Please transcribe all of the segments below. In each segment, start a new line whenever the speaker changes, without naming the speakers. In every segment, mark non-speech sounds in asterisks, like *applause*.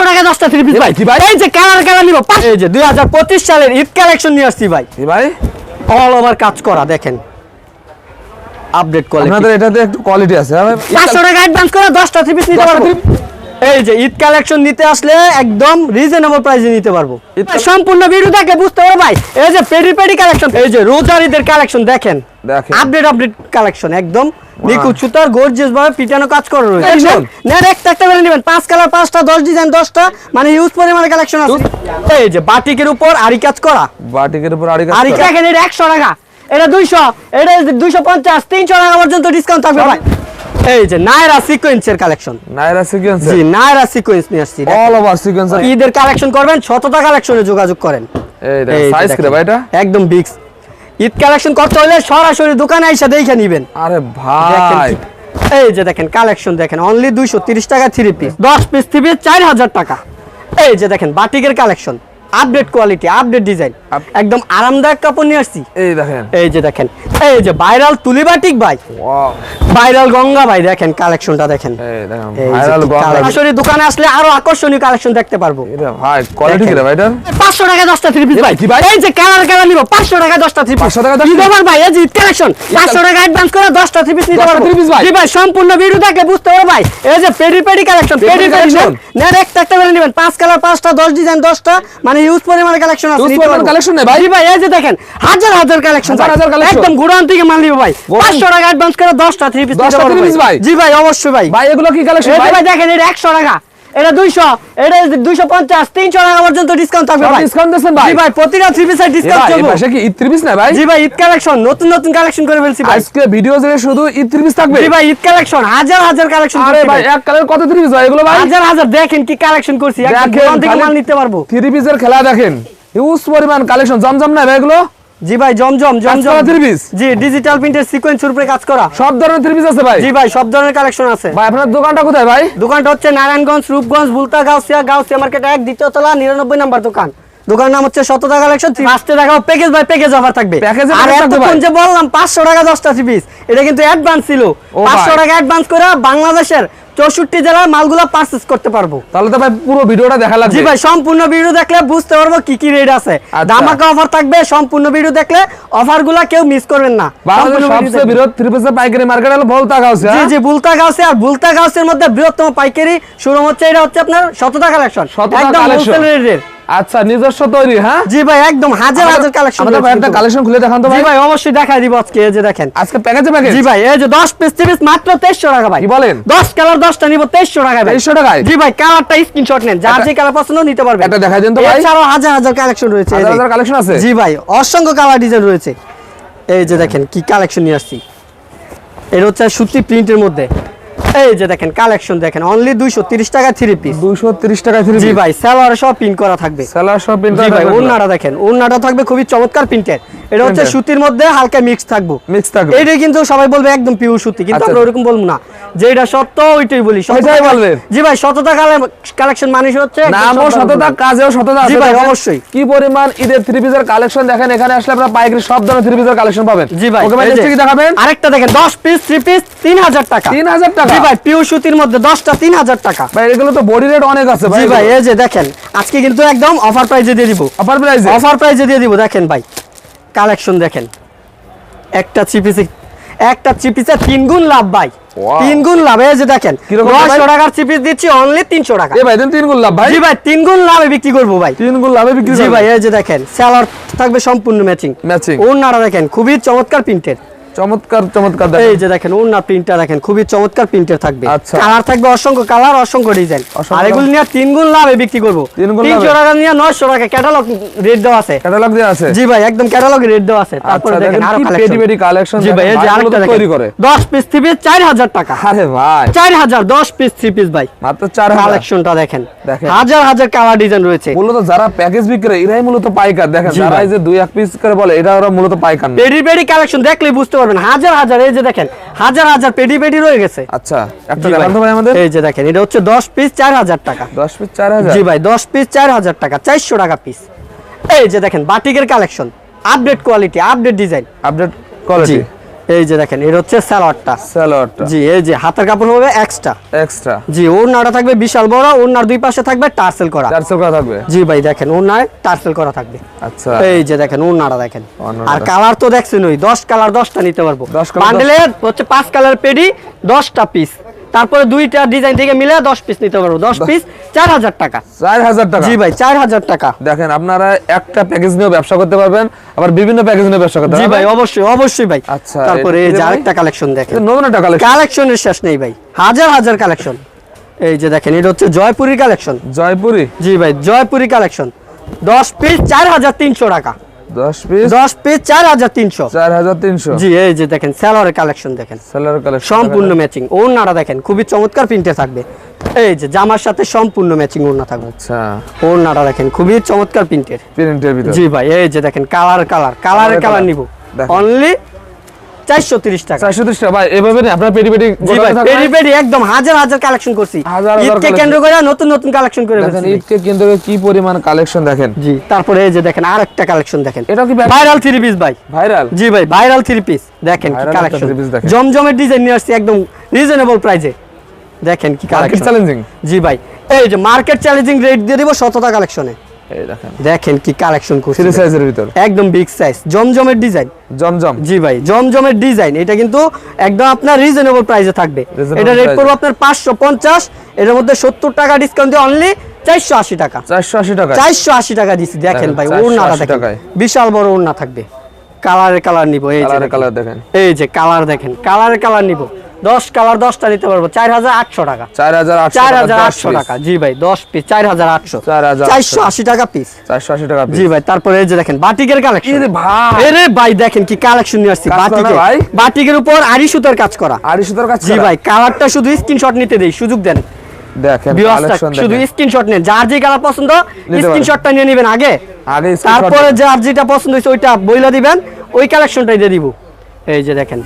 পাঁচশো টাকা দশটা থ্রি পিস ভাই।
কি ভাই?
এই যে কালার কালার নিব এই যে দুই হাজার পঁচিশ সালের ঈদ কালেকশন নিয়ে আসছি ভাই।
ভাই?
অল ওভার কাজ করা দেখেন। আপডেট কোয়ালিটি
আপনাদের এটাতে একটু কোয়ালিটি আছে ভাই?
পাঁচশো টাকা অ্যাডভান্স করে দশটা থ্রি পিস নিতে পারব। এই যে ঈদ কালেকশন নিতে আসলে একদম রিজনেবল প্রাইসে নিতে পারব। সম্পূর্ণ ভিডিও দেখলে বুঝতে পারো ভাই। এই যে পেডি পেডি কালেকশন এই যে রোজার ঈদের কালেকশন দেখেন।
দেখেন।
আপডেট আপডেট কালেকশন একদম। নিখুঁত সুতার গর্জিয়াস ভাবে পিটানো কাজ করা রয়েছে।
এই
একটা একটা করে নেবেন। পাঁচ কালার পাঁচটা দশ ডিজাইন দশটা মানে ইউজ পরিমাণে কালেকশন আছে। এই যে বাটিকের উপর আরি কাজ করা।
বাটিকের উপর আড়ি
আরি দেখেন এটা একশো টাকা। এটা এটা টাকা পর্যন্ত ডিসকাউন্ট থাকবে ভাই। এই যে নায়রা সিকোয়েন্সের কালেকশন
নাইরা সিকোয়েন্স
জি নায়রা সিকোয়েন্স নিয়ে আসছি
অল ওভার সিকোয়েন্স
ঈদের কালেকশন করবেন শতটা কালেকশনে যোগাযোগ করেন।
এই
এই
সাইজ
দেখেন।
ভাই এটা?
একদম বিক্স ঈদ কালেকশন করতে হলে সরাসরি দোকানে এসে দেখে নিবেন।
আরে ভাই।
এই যে দেখেন কালেকশন দেখেন অনলি দুইশো তিরিশ টাকা থ্রি পিস দশ পিস থ্রি পিস চার হাজার টাকা। এই যে দেখেন বাটিকের collection. Update quality update design একদম আরামদায়ক কাপড় নিয়ে আসছি।
এই দেখেন।
এই যে দেখেন এই যে ভাইরাল তুলি বাটিক ভাই। ভাইরাল গঙ্গা ভাই দেখেন কালেকশনটা দেখেন।
ভাইরাল গঙ্গা।
দোকানে আসলে আরও আকর্ষণীয় কালেকশন দেখতে পারব।
ভাই কোয়ালিটি কি রে ভাই এটা?
পাঁচশো টাকা দশটা থ্রি পিস ভাই।
কি ভাই?
এই যে কালার কালার নিব টাকা দশটা থ্রি পিস
500 টাকা 10
ভাই এই যে কালেকশন পাঁচশো টাকা অ্যাডভান্স করে দশটা থ্রি পিস নিতে
10টা
পারব।
three piece ভাই?
ভাই সম্পূর্ণ ভিডিও দেখলে বুঝতে পারো ভাই। এই যে পেডি পেডি কালেকশন পেডি কালেকশন নেন একটা একটা করে নেবেন। পাঁচ কালার পাঁচটা দশ ডিজাইন দশটা মানে ইউজ পরিমাণে কালেকশন আছে নিতে
পরিমাণে। নেই ভাই?
ভাই এই যে দেখেন হাজার হাজার কালেকশন
হাজার হাজার collection?
একদম গুড়ান থেকে মাল নিব ভাই।
গোড়ান-
পাঁচশো টাকা অ্যাডভান্স করে দশটা থ্রি পিস
10টা three ভাই?
জি ভাই অবশ্যই ভাই।
ভাই এগুলো কি কালেকশন ভাই?
ভাই দেখেন এটা একশো টাকা। এটা দুইশো। এটা দুইশো পঞ্চাশ তিনশো টাকা পর্যন্ত ডিসকাউন্ট থাকবে ভাই।
discount দিচ্ছেন ভাই?
জি ভাই প্রতিটা থ্রি পিসের ডিসকাউন্ট চলবে।
পাশে কি ঈদ ত্রিপিস না ভাই?
জি ভাই ঈদ কালেকশন নতুন নতুন কালেকশন করে ফেলছি ভাই।
আজকে ভিডিও জুড়ে শুধু ঈদ ত্রিপিস থাকবে?
জি ভাই ঈদ কালেকশন হাজার হাজার কালেকশন
আরে ভাই এক কালার কত ত্রিপিস ভাই এগুলো ভাই?
হাজার হাজার দেখেন কি কালেকশন করছি। একদম থেকে মাল নিতে পারব।
থ্রি পিসের খেলা দেখেন। হিউজ পরিমাণ কালেকশন জমজম না ভাই এগুলো?
জি ভাই জমজম জমজম
piece?
জি ডিজিটাল প্রিন্টের সিকোয়েন্সের উপরে কাজ করা।
সব ধরনের থ্রি পিস আছে ভাই?
জি ভাই সব ধরনের কালেকশন আছে।
ভাই আপনার দোকানটা কোথায় ভাই?
দোকানটা হচ্ছে নারায়ণগঞ্জ রূপগঞ্জ বুলতা গাউসিয়া গাউসিয়া মার্কেট এক দ্বিতীয় তলা নিরানব্বই নাম্বার দোকান। দোকানের নাম হচ্ছে শতটা কালেকশন ফার্স্টে দেখাও প্যাকেজ বাই প্যাকেজ অফার থাকবে। আর এতক্ষণ যে বললাম পাঁচশো টাকা দশটা পিস এটা কিন্তু অ্যাডভান্স ছিল। পাঁচশো। টাকা অ্যাডভান্স করে বাংলাদেশের চৌষট্টি জেলার মালগুলো পারচেস করতে পারব।
তাহলে তো ভাই পুরো ভিডিওটা দেখা লাগবে।
জি ভাই সম্পূর্ণ ভিডিও দেখলে বুঝতে পারব কি কি রেট আছে।
দামাকা
ধামাকা অফার থাকবে সম্পূর্ণ ভিডিও দেখলে অফারগুলা কেউ মিস করবেন না।
সবচেয়ে। বৃহৎ থ্রি পাইকারি মার্কেট হলো বলতা গাউসে
জি জি বলতা গাউসে আর বুলতা গাউসের মধ্যে বৃহত্তম পাইকারি শুরু হচ্ছে এটা হচ্ছে আপনার শতটা কালেকশন
শতটা
একদম হোলসেল রেটের
আচ্ছা নিজস্ব তৈরি হ্যাঁ?
জি ভাই একদম হাজার হাজার কালেকশন
আমাদের ভাই একটা কালেকশন খুলে দেখান তো ভাই
জি
ভাই।
অবশ্যই দেখাই দিব আজকে এই যে দেখেন।
আজকে প্যাকেজে প্যাকেজ
জি ভাই এই যে 10 পিস পিস মাত্র 2300 টাকা ভাই।
কি বলেন?
10 কালার 10টা নিব 2300 টাকা ভাই।
2300 টাকায়?
জি ভাই কালারটা স্ক্রিনশট নেন যার যে কালার পছন্দ নিতে পারবেন।
একটা দেখাই দেন তো ভাই।
এছাড়াও হাজার হাজার কালেকশন রয়েছে
হাজার হাজার কালেকশন আছে?
জি ভাই অসংখ্য কালার ডিজাইন রয়েছে। এই যে দেখেন কি কালেকশন নিয়ে আসছি। এটা হচ্ছে সুতি প্রিন্টের মধ্যে। এই যে দেখেন কালেকশন দেখেন অনলি 230 টাকা থ্রি পিস
230 টাকা থ্রি
জি ভাই সেলার সব প্রিন্ট করা থাকবে।
সেলার শপ প্রিন্ট
জি ভাই ওন্নাটা দেখেন ওন্নাটা থাকবে খুবই চমৎকার প্রিন্টের এটা হচ্ছে সুতির মধ্যে হালকা মিক্স থাকব।
মিক্স থাকবে।
এইটাই কিন্তু সবাই বলবে একদম পিওর সুতি কিন্তু
আচ্ছা।
আমরা ওরকম বলব না। যে এটা সত্য ওইটাই বলি। সততা
ওইটাই বলবেন।
জি ভাই শততা কালেকশন মানুষ হচ্ছে
নামও
সততা।
সততা কাজেও সততা
জি ভাই, অবশ্যই।
কি পরিমাণ ঈদের থ্রি পিসের কালেকশন দেখেন এখানে আসলে আপনারা পাইকারি সব ধরনের থ্রি পিসের কালেকশন পাবেন।
জি ভাই
ওকে ভাই কি দেখাবেন?
আরেকটা দেখেন 10 পিস 3 পিস 3000 টাকা।
3000 টাকা?
জি ভাই পিওর সুতির মধ্যে 10টা 3000 টাকা।
ভাই এগুলো তো বডি রেট অনেক আছে ভাই
জি ভাই এই যে দেখেন আজকে কিন্তু একদম অফার প্রাইজে দিয়ে দিব।
অফার প্রাইসে
অফার প্রাইজে দিয়ে দিব দেখেন ভাই। কালেকশন দেখেন। একটা থ্রি চিপিসে একটা চিপিসে তিন গুণ লাভ ভাই. তিন গুণ লাভ এই যে দেখেন নয়শো টাকার চিপিস দিচ্ছি অনলি তিনশো টাকা।
ভাই তিন গুণ লাভ ভাই।
জি ভাই তিন গুণ লাভে বিক্রি করব ভাই।
তিন গুণ লাভে বিক্রি
জি ভাই এই যে দেখেন স্যালার থাকবে সম্পূর্ণ ম্যাচিং
ম্যাচিং
ওনারা দেখেন খুবই চমৎকার প্রিন্টের
চমৎকার চমৎকার
এই যে দেখেন প্রিন্টটা দেখেন খুবই চমৎকার প্রিন্টের থাকবে।
আচ্ছা।
কালার থাকবে অসংখ্য কালার অসংখ্য ডিজাইন
অসংখ্য
আর এগুলো নিয়ে তিন গুণ লাভে বিক্রি করব।
তিন গুণ
তিনশো
লাভে?
টাকা নিয়ে নয়শো টাকা ক্যাটালগ রেট দেওয়া আছে।
ক্যাটালগ দেওয়া আছে?
জি ভাই একদম ক্যাটালগ রেট দেওয়া আছে। তারপরে
আচ্ছা,
দেখেন
আরও
কালেকশন
পেটি পেটি collection
জি ভাই এই যে আরেকটা
তৈরি করে।
10 পিস থ্রি পিস 4000 টাকা।
আরে ভাই।
4000 10 পিস থ্রি পিস ভাই।
মাত্র চার হাজার।
কালেকশনটা দেখেন। হাজার হাজার কালার ডিজাইন রয়েছে।
মূলত যারা প্যাকেজ বিক্রি এরাই মূলত পাইকার। দেখেন যারা এই যে দুই এক পিস করে বলে এটা ওরা মূলত পাইকার
পেডি পেডি কালেকশন দেখলেই বুঝতে পারবেন হাজার হাজার এই যে দেখেন হাজার হাজার পেডি পেডি রয়ে গেছে।
আচ্ছা একটা দেখান ভাই আমাদের।
এই যে দেখেন এটা হচ্ছে 10 পিস 4000 টাকা।
দশ পিস চার হাজার?
জি ভাই 10 পিস 4000 টাকা 400 টাকা পিস এই যে দেখেন বাটিকের collection update quality update design
update quality
এই যে দেখেন এটা হচ্ছে স্যালোয়ারটা।
স্যালোয়ারটা।
জি এই যে হাতের কাপড় হবে এক্সট্রা
এক্সট্রা
জি ওড়নাটা থাকবে বিশাল বড় ওড়নার দুই পাশে থাকবে টার্সেল করা।
টার্সেল করা থাকবে?
জি ভাই দেখেন ওড়নায় টার্সেল করা থাকবে।
আচ্ছা।
এই যে দেখেন ওড়নাটা দেখেন। আর কালার তো দেখছেন ওই দশ কালার দশটা নিতে পারব।
10
বান্ডেলে হচ্ছে পাঁচ কালার পেডি দশটা পিস তারপরে দুইটা ডিজাইন থেকে মিলে দশ পিস নিতে পারব। দশ পিস চার হাজার টাকা।
চার হাজার টাকা।
জি ভাই চার হাজার টাকা।
দেখেন আপনারা একটা প্যাকেজ নিয়ে ব্যবসা করতে পারবেন আবার বিভিন্ন প্যাকেজ নিয়ে ব্যবসা করতে
জি
পারবেন।
ভাই অবশ্যই অবশ্যই ভাই।
আচ্ছা,
তারপরে এই যে? আরেকটা কালেকশন দেখেন।
নতুন একটা কালেকশন
কালেকশনের শেষ নেই ভাই হাজার হাজার কালেকশন এই যে দেখেন এটা হচ্ছে জয়পুরি কালেকশন
জয়পুরি?
জি ভাই জয়পুরি কালেকশন দশ পিস চার হাজার তিনশো টাকা।
দশ পিস
দশ পিস চার হাজার তিনশো।
চার হাজার তিনশো?
জি এই যে দেখেন কালেকশন দেখেন।
সেলার কালেকশন
সম্পূর্ণ ম্যাচিং ওড়নাটা দেখেন খুবই চমৎকার প্রিন্টে থাকবে। এই যে জামার সাথে সম্পূর্ণ ম্যাচিং ওড়না থাকবে।
আচ্ছা।
ওড়নাটা দেখেন খুবই চমৎকার প্রিন্টের
প্রিন্টের ভিতর।
জি ভাই এই যে দেখেন কালার কালার কালারের কালার। নিব। অনলি টাকা।
ভাই এভাবে আপনার
একদম হাজার হাজার কালেকশন করছি। ঈদকে কেন্দ্র করে নতুন নতুন কালেকশন করে
দেখেন ঈদকে কেন্দ্র করে কি পরিমাণ কালেকশন দেখেন।
জি তারপরে এই যে দেখেন আরেকটা কালেকশন দেখেন।
এটা কি
ভাইরাল থ্রি পিস ভাই।
ভাইরাল?
জি ভাই ভাইরাল থ্রি পিস দেখেন কি কালেকশন। জমজমের ডিজাইন নিয়ে আসছি একদম রিজনেবল প্রাইসে দেখেন কি কালেকশন।
চ্যালেঞ্জিং
জি ভাই এই যে মার্কেট চ্যালেঞ্জিং রেট দিয়ে দিব শতটা কালেকশনে।
দেখেন।
দেখেন কি কালেকশন করছি।
থ্রি সাইজের ভিতর।
একদম বিগ সাইজ জমজমের ডিজাইন
জমজম।
জি ভাই জমজমের ডিজাইন এটা কিন্তু একদম আপনার রিজনেবল প্রাইসে থাকবে। এটা রেট। পড়বে আপনার পাঁচশো পঞ্চাশ। এটার মধ্যে সত্তর টাকা ডিসকাউন্ট দিয়ে অনলি চারশো আশি টাকা।
চারশো আশি টাকা
চারশো আশি টাকা দিচ্ছি দেখেন ভাই
480
ওড়নাটা দেখেন। বিশাল বড় ওড়না থাকবে। কালারে কালার নিব এই যে
কালার
দেখেন। এই যে কালার দেখেন। কালারে কালার নিব। দশ কালার দশটা নিতে পারব। চার হাজার আটশো টাকা।
চার হাজার
চার
টাকা,
হাজার আটশো টাকা। জি ভাই দশ পিস চার হাজার আটশো।
4,800
চারশো আশি টাকা পিস
চারশো আশি টাকা
জি ভাই তারপরে এই যে দেখেন বাটিকের কালেকশন
ভাই।
ভাই দেখেন কি কালেকশন নিয়ে আসছি
কাজ
বাটিকে। বাটিকের উপর আড়ি সুতার কাজ করা।
আড়ি সুতোর কাছে
জি ভাই কালারটা শুধু স্ক্রিনশট নিতে দেই সুযোগ দেন।
দেখেন
শুধু
দেখেন।
স্ক্রিনশট নেন যার যে কালার পছন্দ। স্ক্রিনশটটা নিয়ে নেবেন আগে।
আগে
তারপরে যার যেটা পছন্দ হয়েছে ওইটা বইলা দিবেন ওই কালেকশনটাই দিয়ে দিব। এই যে দেখেন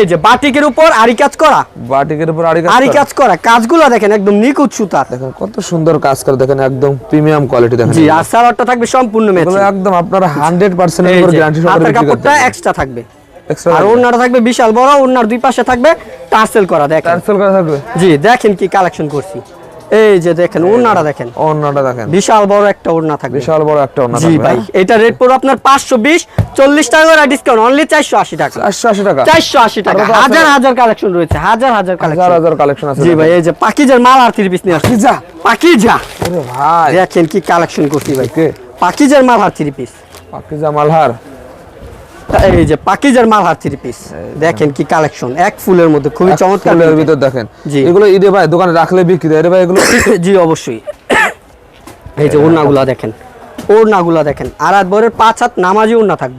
এই যে বাটিকের উপর কাজ করা।
বাটিকের উপর কাজ
কাজ করা। কাজগুলো দেখেন একদম নিখুঁত সুতার।
দেখেন কত সুন্দর কাজ করে দেখেন একদম প্রিমিয়াম কোয়ালিটি দেখেন
জি আর সালোয়ারটা থাকবে সম্পূর্ণ ম্যাচিং।
একদম আপনারা 100%
এর উপর
গ্যারান্টি সহ
কাপড়টা এক্সট্রা থাকবে। আর ওড়নাটা থাকবে বিশাল বড় ওড়নার দুই পাশে থাকবে টার্সেল করা দেখেন।
করা থাকবে।
জি দেখেন কি কালেকশন করছি। এই যে দেখেন ওড়নাটা দেখেন।
অন্যটা দেখেন।
বিশাল বড় একটা ওড়না থাকবে।
বিশাল বড় একটা অন্য
জি ভাই এটা রেট পড়বে আপনার পাঁচশো বিশ চল্লিশ টাকা করে ডিসকাউন্ট অনলি চারশো আশি টাকা।
চারশো আশি টাকা।
চারশো আশি টাকা।
আরও তো আছে।
হাজার হাজার কালেকশন রয়েছে হাজার হাজার
হাজার
কালেকশন
হাজার কালেকশন আছে
জি ভাই এই যে পাকিজার মাল আর থ্রি পিস নিয়ে আসছি।
যা
পাকিজা।
ওরে ভাই।
দেখেন কি কালেকশন করছি ভাই।
কে?
পাকিজার মাল আর থ্রি পিস
পাকিজা মালহার
এই যে পাকিজার থ্রি পিস দেখেন কি কালেকশন এক ফুলের মধ্যে খুবই চমৎকার
ফুলের ভিতর দেখেন। এগুলো ভাই দোকানে রাখলে বিক্রি রে ভাই এগুলো *coughs*
জি অবশ্যই। এই যে ওড়নাগুলা দেখেন। ওড়নাগুলা দেখেন। হাত পাঁচ হাত নামাজি ওড়না থাকব।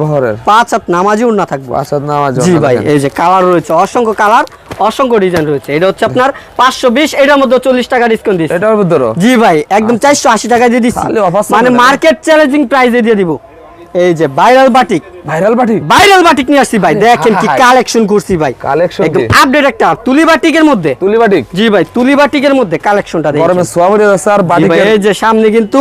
বহরের
পাঁচ হাত নামাজি ওড়না থাকব।
পাঁচাত নামাজ
জি ভাই এই যে কালার রয়েছে অসংখ্য কালার অসংখ্য ডিজাইন রয়েছে। এটা হচ্ছে আপনার পাঁচশো বিশ এটার মধ্যে চল্লিশ টাকা ডিসকাউন্ট দিচ্ছে।
এটার ভিতরও?
জি ভাই একদম চারশো আশি টাকা দিয়ে দিচ্ছি। মানে মার্কেট চ্যালেঞ্জিং প্রাইসে দিয়ে দিব। এই যে ভাইরাল বাটিক
ভাইরাল পাটি
ভাইরাল বাটিক নিয়ে আসছি ভাই দেখেন কি কালেকশন করছি ভাই।
Collection
একদম আপডেট একটা তুলি বাটিকের মধ্যে।
তুলি বাটিক?
জি ভাই তুলি বাটিকের মধ্যে কালেকশনটা দেখেন।
গরমে সোয়া বেরিয়ে যাচ্ছে আর বাটিক
এই যে সামনে কিন্তু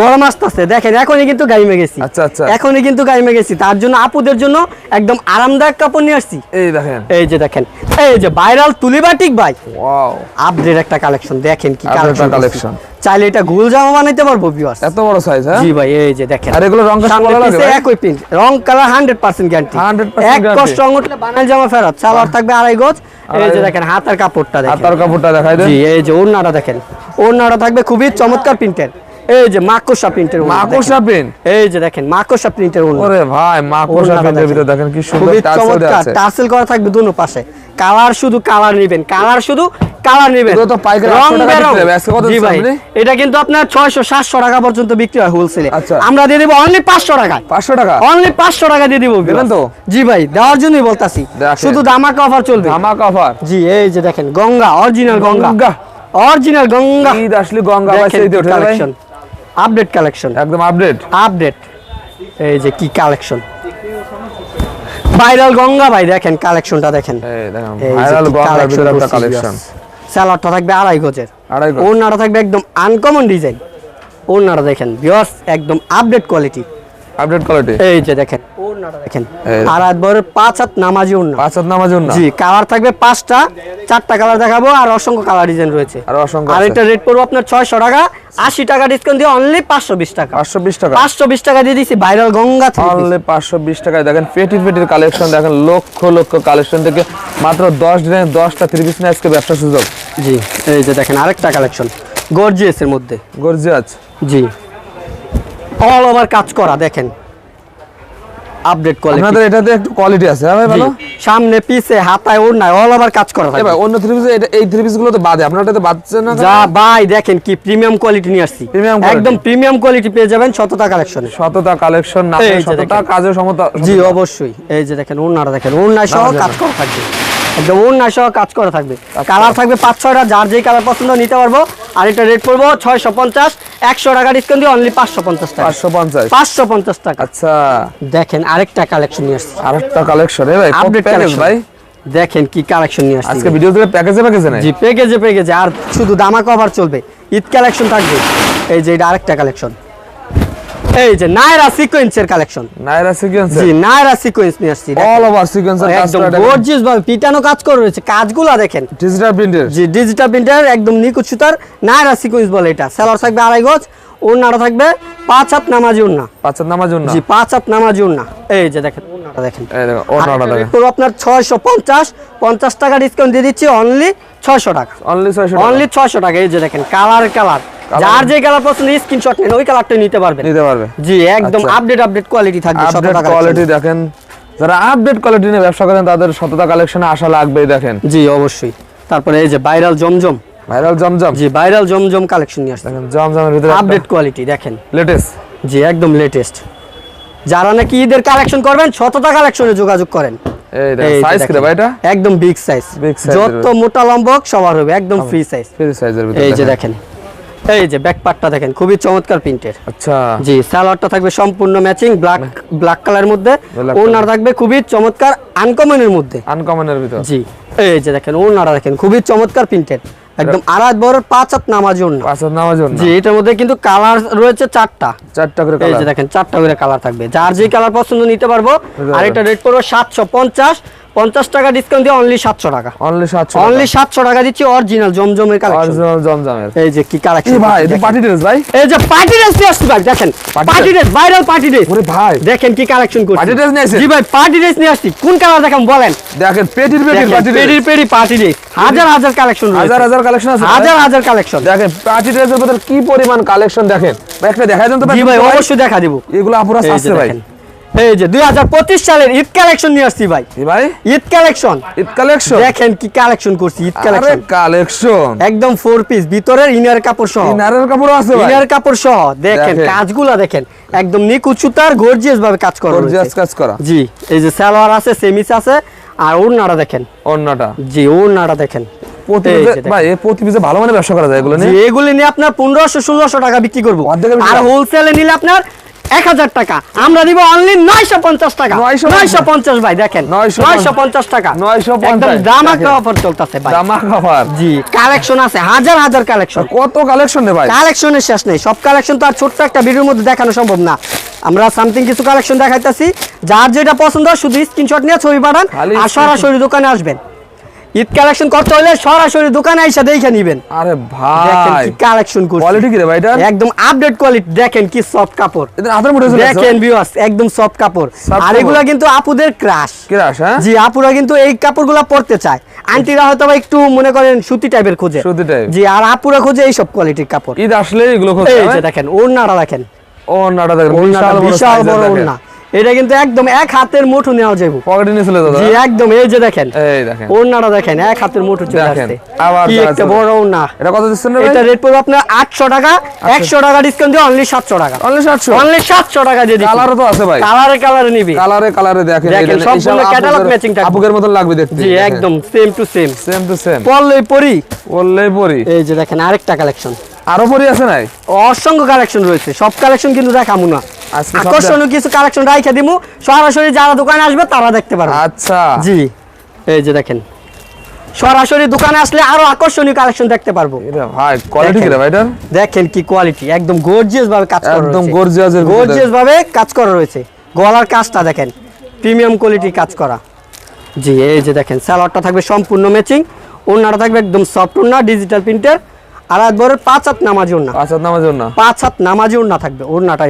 গরম আসতেছে। দেখেন এখনই কিন্তু গাইমে গেছি।
আচ্ছা, আচ্ছা।
এখনই কিন্তু গাইমে গেছি। তার জন্য আপুদের জন্য একদম আরামদায়ক কাপড় নিয়ে আসছি।
এই দেখেন।
এই যে দেখেন। এই যে ভাইরাল তুলি বাটিক ভাই।
ওয়াও
আপডেট একটা কালেকশন দেখেন কি কালেকশন চাইলে এটা গুল জামা বানাইতে পারব ভিউয়ার্স
এত বড় সাইজ হ্যাঁ?
জি ভাই এই যে দেখেন।
আর এগুলো রং
সামনে
ভালো লাগে
একই প্রিন্ট রং কালার হান্ড্রেড পার্সেন্ট গ্যারান্টি
100%
এক কষ্ট রং উঠলে বানাই জামা ফেরত। সালোয়ার থাকবে আড়াই গজ। এই যে দেখেন হাতার কাপড়টা দেখেন।
হাতার কাপড়টা দেখাই দেন।
জি এই যে ওড়নাটা দেখেন। ওড়নাটা থাকবে খুবই চমৎকার প্রিন্টের এই যে মাকড়সা প্রিন্টের
মাকড়সা পেন
এই যে দেখেন মাকড়সা প্রিন্টের
ওরে ভাই মাকড়সা
ওড়নাটা
পেনের
দেখেন।
ভিতর দেখেন। কি সুন্দর
টাসেল করা থাকবে দুনো পাশে। কালার শুধু কালার নেবেন কালার শুধু কালার নেবেন।
তো পাইকারি
রং
800 টাকা
বেরং।
বিক্রি হবে। আজকে কত
জি
দিচ্ছেন
ভাই
আপনি?
এটা কিন্তু আপনার ছয়শো সাতশো টাকা পর্যন্ত বিক্রি হয় হোলসেলে
আচ্ছা।
আমরা দিয়ে দেবো অনলি পাঁচশো টাকায়।
পাঁচশো টাকা?
অনলি পাঁচশো টাকা দিয়ে দিব
তো?
জি ভাই দেওয়ার জন্যই বলতাছি। শুধু দামাকা অফার চলবে।
ধামাক অফার
জি এই যে দেখেন গঙ্গা অরিজিনাল গঙ্গা। অরিজিনাল গঙ্গা।
ঈদ আসলে গঙ্গা ভাই রে ভাই?
কালেকশন আপডেট কালেকশন
একদম আপডেট
আপডেট এই যে কি কালেকশন ভাইরাল গঙ্গা ভাই দেখেন কালেকশনটা দেখেন।
ভাইরাল কালেকশন
স্যালাডটা থাকবে আড়াই গজের। ওড়নাটা থাকবে একদম আনকমন ডিজাইন ওড়নাটা দেখেন বিয়স একদম আপডেট কোয়ালিটি
আপডেট কোয়ালিটি
এই যে দেখেন ওড়নাটা দেখেন। আর একবার পাঁচ হাত নামাজি ওড়না।
পাঁচ হাত নামাজ না
জি কালার থাকবে পাঁচটা চারটা কালার দেখাবো আর অসংখ্য কালার ডিজাইন রয়েছে।
আর অসংখ্য
আর। এটা রেট পড়ব আপনার ছয়শো টাকা আশি টাকা ডিসকাউন্ট দিয়ে অনলি পাঁচশো বিশ টাকা।
পাঁচশো বিশ টাকা।
পাঁচশো বিশ টাকা দিয়ে দিচ্ছি ভাইরাল গঙ্গা piece।
অনলি পাঁচশো বিশ টাকায়। দেখেন পেটির পেটির কালেকশন দেখেন লক্ষ লক্ষ কালেকশন থেকে মাত্র দশ ডিজাইন দশটা থ্রি পিস আজকে ব্যবসা সুযোগ।
জি এই যে দেখেন আরেকটা কালেকশন গর্জিয়াস এর মধ্যে।
গর্জিয়াস
জি। অল ওভার কাজ করা দেখেন। আপডেট কোয়ালিটি
আপনাদের এটাতে একটু কোয়ালিটি আছে ভাই ভালো?
সামনে পিছে হাতায় ওড়নায় অল ওভার কাজ করা
এ
থাকবে
ভাই অন্য থ্রি পিস এই থ্রি পিসগুলো তো বাদে আপনার ওটাতে বাদছে না
যা ভাই দেখেন কি প্রিমিয়াম কোয়ালিটি নিয়ে আসছি।
প্রিমিয়াম
একদম প্রিমিয়াম কোয়ালিটি পেয়ে যাবেন শততা কালেকশনে
শততা কালেকশন না শততা। কাজের সমতা
জি অবশ্যই। এই যে দেখেন ওড়নাটা দেখেন ওড়নায় সহ কাজ করা থাকবে। একদম ওড়নায় সহ কাজ করা থাকবে। কালার থাকবে পাঁচ ছয়টা যার যেই কালার পছন্দ নিতে পারব। আর এটা রেট পড়ব ছয়শো পঞ্চাশ একশো টাকা ডিসকাউন্ট দিয়ে অনলি পাঁচশো পঞ্চাশ টাকা।
পাঁচশো পঞ্চাশ?
পাঁচশো পঞ্চাশ টাকা।
আচ্ছা।
দেখেন আরেকটা কালেকশন নিয়ে আসছি।
আরেকটা কালেকশন ভাই
আপডেট কালেকশন
ভাই।
দেখেন কি কালেকশন নিয়ে আসছি।
আজকে ভিডিও থেকে প্যাকেজে প্যাকেজে নাই?
জি পেকেজে পেকেজে আর শুধু দামা কভার চলবে। ঈদ কালেকশন থাকবে। এই যে এটা আরেকটা কালেকশন এই যে নায়রা সিকোয়েন্সের কালেকশন
নাইরা সিকোয়েন্স
জি নায়রা সিকোয়েন্স নিয়ে আসছি
অল ওভার সিকোয়েন্সের
একদম গর্জিয়াস ভাবে পিটানো কাজ করে রয়েছে কাজগুলো দেখেন।
ডিজিটাল প্রিন্টের
জি ডিজিটাল প্রিন্টার একদম নিখুঁত সুতার নায়রা সিকোয়েন্স বলে এটা। সেলার থাকবে আড়াই গজ ওড়নাটা থাকবে পাঁচ হাত নামাজি ওড়না।
পাঁচের নামাজ না
জি পাঁচ হাত নামাজি ওড়না। এই যে দেখেন ওড়নাটা দেখেন।
এই দেখো ওড়নাটা দেখেন।
পুরো আপনার ছয়শো পঞ্চাশ পঞ্চাশ টাকা ডিসকাউন্ট দিয়ে দিচ্ছি অনলি ছয়শো টাকা।
অনলি 600 টাকা।
অনলি ছয়শো টাকা এই যে দেখেন কালার কালার যার যে কালার পছন্দ স্ক্রিনশট নেন ওই কালারটা নিতে পারবেন।
নিতে পারবে।
জি একদম। আপডেট আপডেট কোয়ালিটি থাকবে শত
আপডেট
টাকা
কোয়ালিটি দেখেন। যারা আপডেট কোয়ালিটি নিয়ে ব্যবসা করেন তাদের শততা কালেকশনে আসা লাগবেই দেখেন।
জি অবশ্যই। তারপরে এই যে ভাইরাল জমজম।
ভাইরাল জমজম।
জি ভাইরাল জমজম কালেকশন নিয়ে আসছে।
দেখেন জমজমের ভিতরে
আপডেট কোয়ালিটি দেখেন।
লেটেস্ট
জি একদম লেটেস্ট যারা নাকি ঈদের কালেকশন করবেন শততা কালেকশনে যোগাযোগ করেন।
সাইজ ভাই এটা?
একদম বিগ সাইজ যত মোটা লম্ব হোক সবার হবে একদম ফ্রি সাইজ
ফ্রি সাইজের ভিতরে
এই যে
দেখেন।
এই যে ব্যাক পার্টটা দেখেন খুবই চমৎকার প্রিন্টের
আচ্ছা।
জি সালোয়ারটা থাকবে সম্পূর্ণ ম্যাচিং ব্ল্যাক ব্ল্যাক মধ্যে। ওনার থাকবে খুবই চমৎকার আনকমনের মধ্যে।
আনকমনের ভিতর।
জি এই যে দেখেন ওনারা দেখেন খুবই চমৎকার প্রিন্টেড একদম আড়াই বড় পাঁচ হাত নামাজ
পাঁচের নামাজ না
জি এটার মধ্যে কিন্তু কালার রয়েছে চারটা।
চারটা করে
এই যে দেখেন চারটা করে কালার থাকবে। যার যে কালার পছন্দ নিতে পারব আর এটা রেট পড়ব সাতশো পঞ্চাশ টাকা ডিসকাউন্ট দিয়ে অনলি সাতশো টাকা।
অনলি 700
অনলি সাতশো টাকা দিচ্ছি অরিজিনাল জমজমের কালেকশন
অরিজিনাল জমজমের।
এই যে কি কালেকশন
ভাই এটা পার্টি ড্রেস ভাই।
এই যে পার্টি ড্রেস নিয়ে আসছি ভাই দেখেন। Party dress viral party dress
ওরে ভাই।
দেখেন কি কালেকশন করছি।
Party dress নিয়ে আসছেন?
জি ভাই পার্টি ড্রেস নিয়ে আসছি। কোন কালার দেখেন বলেন?
দেখেন পেটির পেটির পার্টি
পেরি
ড্রেস
পেরি পার্টি ড্রেস হাজার হাজার কালেকশন
হাজার হাজার কালেকশন আছে
হাজার হাজার কালেকশন
দেখেন পার্টি ড্রেসের ভিতর কি পরিমাণ কালেকশন দেখেন? ভাই একটা দেখাই দেন তো ভাই।
জি ভাই অবশ্যই দেখা দিব।
এগুলো আপুরা
যে
ভাই।
এই যে দুই হাজার পঁচিশ সালের ঈদ কালেকশন নিয়ে আসছি ভাই।
ভাই?
ঈদ কালেকশন।
ঈদ কালেকশন?
দেখেন কি কালেকশন করছি ঈদ
আরে
কালেকশন।
কালেকশন।
একদম ফোর পিস ভিতরের ইনার কাপড় সহ।
ইনারের কাপড় আছে ভাই।
ইনার কাপড় সহ। দেখেন
দেখেন।
কাজগুলা দেখেন। একদম নিখুঁত সুতার গর্জিয়াস ভাবে কাজ করা
গর্জিয়াস কাজ করা।
জি এই যে সালোয়ার আছে সেমিস আছে আর ওড়নাটা দেখেন। জি ওড়নাটা
ভালো মানে ব্যবসা করা যায় এগুলো নিয়ে
আপনার পনেরোশো ষোলোশো টাকা বিক্রি করব। আর হোলসেলে নিলে আপনার এক হাজার টাকা। আমরা দিব অনলি নয়শো পঞ্চাশ টাকা।
950
নয়শো পঞ্চাশ ভাই দেখেন।
950
নয়শো পঞ্চাশ টাকা।
950
একদম দামাকা অফার চলতেছে ভাই।
কাপড়
জি কালেকশন আছে হাজার হাজার কালেকশন
কত কালেকশন ভাই?
কালেকশনের শেষ নেই। সব কালেকশন তো আর ছোট্ট একটা ভিডিওর মধ্যে দেখানো সম্ভব না। আমরা সামথিং কিছু কালেকশন দেখাইতেছি। যার যেটা পছন্দ হয় শুধু স্ক্রিনশট নিয়ে ছবি পাঠান আর সরাসরি দোকানে আসবেন। ঈদ কালেকশন করতে হলে সরাসরি দোকানে এসে দেখে নিবেন।
আরে ভাই
কালেকশন করছি।
কোয়ালিটি কি রে ভাই এটা?
একদম আপডেট কোয়ালিটি দেখেন কি সফট কাপড়।
এদের হাতের মুঠে চলে
দেখেন ভিউয়ার্স একদম সফট কাপড়। আর এগুলা কিন্তু আপুদের ক্রাশ
কি রাস হ্যাঁ?
জি আপুরা কিন্তু এই কাপড়গুলা পরতে চায়। আন্টিরা হয়তো একটু মনে করেন সুতি টাইপের খোঁজে।
সুতি type।
জি আর আপুরা খোঁজে এইসব কোয়ালিটির কাপড়।
ঈদ আসলে এগুলো খুব
এই যে দেখেন ওড়নাটা দেখেন।
ওড়নাটা দেখেন
বিশাল বড় ওড়না। এটা কিন্তু একদম এক হাতের মুঠো নেওয়া যাবে
পকেটে নিয়ে চলে দাদা।
জি একদম এই যে দেখেন।
এই দেখেন।
ওড়নাটা দেখেন এক হাতের মুঠো চলে আসছে।
আবার
কি একটা বড় ওড়না।
এটা কত দিচ্ছেন রে
এটা রেট পড়বে আপনার আটশো টাকা। একশো টাকা ডিসকাউন্ট দিয়ে অনলি সাতশো টাকা।
অনলি 700
অনলি সাতশো টাকা দিয়ে দিচ্ছি।
কালারও তো আছে ভাই।
কালারে কালারে নিবি।
কালারে কালারে দেখেন
দেখেন, সবগুলো catalog matching থাকবে।
আপুকের লাগবে দেখতে।
জি একদম same to same
same to same
পরলেই পরি।
বললেই পরি।
এই যে দেখেন আরেকটা কালেকশন
আরও পরি আছে নাই?
অসংখ্য কালেকশন রয়েছে। সব কালেকশন কিন্তু দেখামু না। আকর্ষণীয় কিছু কালেকশন রাইখে দিমু। সরাসরি যারা দোকানে আসবে তারা দেখতে পারবে।
আচ্ছা।
জি। এই যে দেখেন। সরাসরি দোকানে আসলে আরও আকর্ষণীয় কালেকশন দেখতে পারব।
ভাই কোয়ালিটি কি ভাই এটা?
দেখেন কি কোয়ালিটি একদম গর্জিয়াস ভাবে কাজ করা
একদম ভিতরে।
গর্জিয়াস ভাবে কাজ করা রয়েছে। গলার কাজটা দেখেন প্রিমিয়াম কোয়ালিটি কাজ করা। জি এই যে দেখেন স্যালোয়ারটা থাকবে সম্পূর্ণ ম্যাচিং ওড়নাটা থাকবে একদম সফট ওড়না ডিজিটাল প্রিন্টের আর একবারে পাঁচ হাত নামাজি ওড়না।
পাঁচ হাত নামার জন্য
পাঁচ হাত নামাজি ওড়না থাকবে ওড়নাটা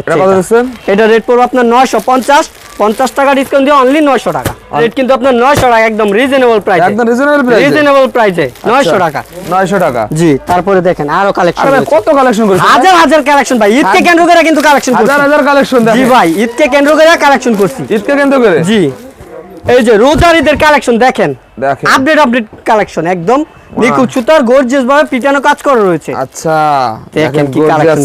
এটা
রেট পড়বে আপনার নয়শো পঞ্চাশ পঞ্চাশ টাকা ডিসকাউন্ট দিয়ে অনলি নয়শো টাকা। রেট কিন্তু আপনার নয়শো টাকা একদম রিজনেবল প্রাইস
একদম রিজনেবল প্রাইস
রিজনেবল প্রাইসে নয়শো টাকা।
900 টাকা।
জি তারপরে দেখেন আরও কালেকশন
কত কালেকশন করেছেন?
হাজার হাজার কালেকশন ভাই ঈদকে কেন্দ্র করে কিন্তু কালেকশন
হাজার হাজার কালেকশন
জি ভাই ঈদকে কেন্দ্র করে কালেকশন করছি।
ঈদকে কেন্দ্র করে?
জি। এই যে রোজার ঈদের কালেকশন দেখেন।
দেখেন।
আপডেট আপডেট কালেকশন একদম। নিখুঁত সুতার গর্জিয়াস ভাবে পিটানো কাজ করা রয়েছে।
আচ্ছা
দেখেন কি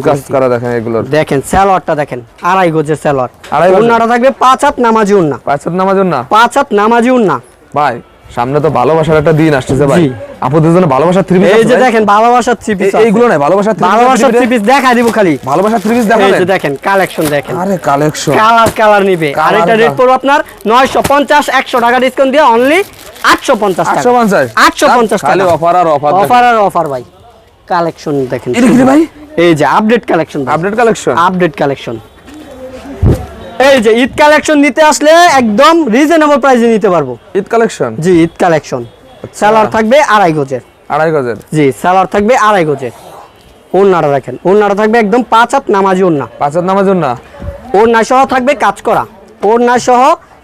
কাজ করা দেখেন এগুলোর।
দেখেন স্যালোয়ারটা দেখেন আড়াই গজের স্যালোয়ার
আড়াই?
উন্নাটা থাকবে পাঁচ হাত নামাজি উন্না
পাঁচ হাত নামার জন্য
পাঁচ হাত নামাজি উন্না
ভাই সামনে তো ভালোবাসার একটা দিন আসতেছে ভাই।
জি।
আপুদের জন্য ভালোবাসার থ্রি পিস
এই যে দেখেন ভালোবাসার থ্রি পিস
এইগুলো নাই ভালোবাসার থ্রি
ভালোবাসার থ্রি পিস দেখা দিব খালি।
ভালোবাসার থ্রি পিস
এই যে দেখেন কালেকশন দেখেন।
আরে কালেকশন
কালার কালার নিবে। আর এটা রেট। পড়বে আপনার নয়শো পঞ্চাশ একশো টাকা ডিসকাউন্ট দিয়ে অনলি আটশো পঞ্চাশ টাকা।
850
আটশো পঞ্চাশ টাকা।
অফার আর অফার
অফার আর অফার ভাই। কালেকশন দেখেন।
এটা কি রে ভাই?
এই যে update collection
update collection
update collection এই যে ঈদ কালেকশন নিতে আসলে একদম রিজনেবল প্রাইসে নিতে পারব।
ঈদ কালেকশন
জি ঈদ কালেকশন
আচ্ছা।
স্যালার থাকবে আড়াই গজের।
আড়াই গজের?
জি স্যালার থাকবে আড়াই গজের। ওড়নাটা দেখেন। ওড়নাটা থাকবে একদম পাঁচ হাত নামাজি ওড়না।
পাঁচ হাত নামার জন্য
ওড়না? সহ থাকবে কাজ করা। ওড়না সহ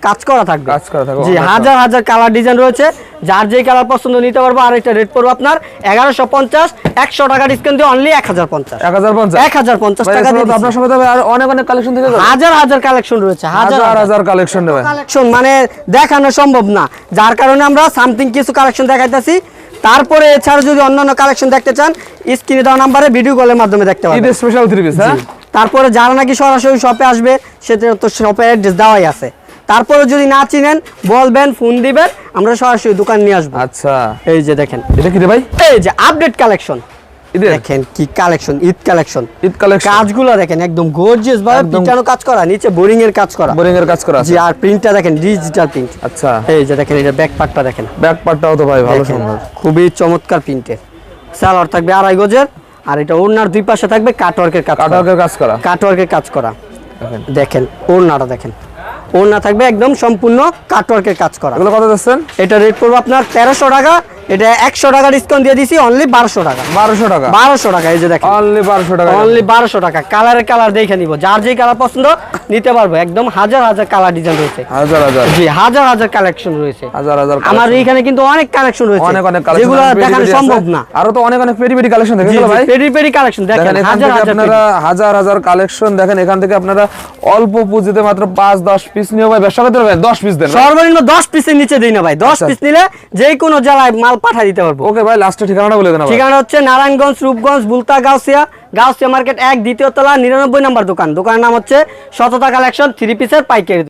কাজ করা থাকবে।
কাজ করা থাকবে,
জি হাজার হাজার কালার ডিজাইন রয়েছে। যার যে কালার পছন্দ নিতে পারব আর এটা রেট পড়বে আপনার এগারোশো পঞ্চাশ একশো টাকা ডিসকাউন্ট দিয়ে অনলি এক হাজার পঞ্চাশ।
এক হাজার পঞ্চাশ।
এক হাজার পঞ্চাশ টাকা দিয়ে
আপনার। সাথে আর অনেক অনেক কালেকশন থেকে
হাজার হাজার কালেকশন রয়েছে হাজার
হাজার। কালেকশন
কালেকশন মানে দেখানো সম্ভব না। যার কারণে আমরা সামথিং কিছু কালেকশন দেখাইতেছি। তারপরে এছাড়া যদি অন্যান্য কালেকশন দেখতে চান স্ক্রিনে দেওয়া নাম্বারে ভিডিও কলের মাধ্যমে দেখতে পাবেন
স্পেশাল থ্রি পিস হ্যাঁ?
তারপরে যারা নাকি সরাসরি শপে আসবে সেটা তো শপে অ্যাড্রেস দেওয়াই আছে। তারপরে যদি না চিনেন বলবেন ফোন দিবেন আমরা সরাসরি দোকান নিয়ে আসব।
আচ্ছা।
এই যে দেখেন।
এটা কি রে ভাই?
এই যে আপডেট কালেকশন দেখেন কি collection Eid collection
Eid collection
কাজগুলো দেখেন একদম গর্জিয়াস ভাবে পিটানো কাজ করা নিচে বোরিং এর কাজ করা।
বোরিং এর কাজ করা আছে।
জি আর প্রিন্টটা দেখেন ডিজিটাল প্রিন্ট
আচ্ছা।
এই যে দেখেন এটা ব্যাক পার্টটা দেখেন।
ব্যাক পার্টটাও তো ভাই ভালো সুন্দর।
খুবই চমৎকার প্রিন্টের সালোয়ার থাকবে আড়াই গজের আর এটা ওড়নার দুই পাশে থাকবে কাটওয়ার্কের কাজ
কাটাওয়ার্কের কাজ করা।
কাটওয়ার্কের কাজ করা।
দেখেন।
দেখেন ওড়নাটা দেখেন। ওড়না থাকবে একদম সম্পূর্ণ কাটওয়ার্কের কাজ করা।
এগুলো কত দিচ্ছেন
এটা রেট পড়বে আপনার তেরোশো টাকা এটা একশো টাকা ডিসকাউন্ট দিয়ে দিছি অনলি বারোশো টাকা।
বারোশো টাকা।
বারোশো টাকা এই যে দেখেন।
অনলি বারোশো টাকা।
অনলি বারোশো টাকা। কালারের কালার দেখে নিব। যার যে কালার পছন্দ নিতে পারব। একদম হাজার হাজার কালার ডিজাইন রয়েছে।
হাজার হাজার।
জি হাজার হাজার কালেকশন রয়েছে।
হাজার হাজার
আমার। এইখানে কিন্তু অনেক কালেকশন রয়েছে।
অনেক অনেক কালেকশন
যেগুলো দেখানো সম্ভব না।
আরও তো অনেক অনেক পেরি পেরি কালেকশন দেখেন ভাই?
পেরি পেরি কালেকশন দেখেন হাজার হাজার
আপনারা হাজার হাজার কালেকশন দেখেন এখান থেকে আপনারা অল্প পুঁজিতে মাত্র পাঁচ দশ পিস নিয়ে ভাই। ব্যবসা করতে পারবেন? দশ পিস দেন।
সর্বনিম্ন দশ পিসের নিচে দিই না ভাই। দশ
আচ্ছা।
পিস নিলে যে কোনো জেলায় মাল পাঠিয়ে দিতে পারব।
ওকে ভাই লাস্টে ঠিকানাটা বলে দেন।
ঠিকানা হচ্ছে নারায়ণগঞ্জ রূপগঞ্জ বুলতা গাউসিয়া গাউসিয়া মার্কেট এক দ্বিতীয় তলা নিরানব্বই নম্বর দোকান। দোকানের নাম হচ্ছে শততা কালেকশন থ্রি পিসের পাইকারি।